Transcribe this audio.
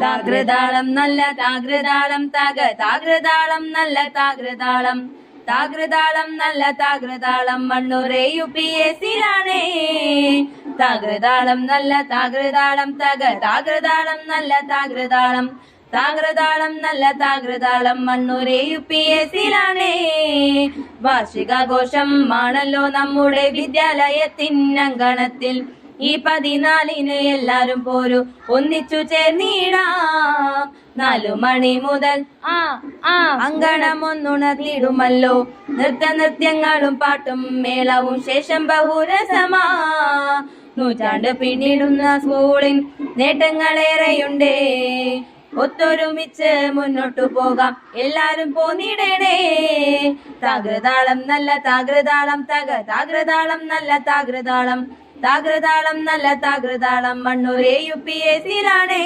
താകൃതാളം നല്ല താകൃതാളം തക താകൃതാളം നല്ല താകൃതാളം താകൃതാളം നല്ല താകൃതാളം മണ്ണൂരെ യു പി എസ് സിയിലാണേ താകൃതാളം നല്ല താകൃതാളം തക താകൃതാളം നല്ല താകൃതാളം താകൃതാളം നല്ല താകൃതാളം മണ്ണൂരെ യു പി എസ് സിയിലാണേ വാർഷികാഘോഷം ആണല്ലോ നമ്മുടെ വിദ്യാലയത്തിനങ്കണത്തിൽ ഈ പതിനാലിന് എല്ലാരും പോരു. ഒന്നിച്ചു ചേർന്നിടാം. നാലു മണി മുതൽ ആ ആ. അങ്കണം ഒന്നുണർന്നിടുമല്ലോ നൃത്ത നൃത്യങ്ങളും പാട്ടും മേളവും ശേഷം ബഹുരസമാ. നൂറ്റാണ്ട് പിന്നിടുന്ന സ്കൂളിൻ നേട്ടങ്ങളേറെയുണ്ടേ. ഒത്തൊരുമിച്ച് മുന്നോട്ടു പോകാം. എല്ലാരും പോന്നിടണേ. താകൃതാളം നല്ല താകൃതാളം തക താകൃതാളം നല്ല താകൃതാളം. താകൃതാളം നല്ല താകൃതാളം മണ്ണൂരെ യു പി എ സിയിലാണേ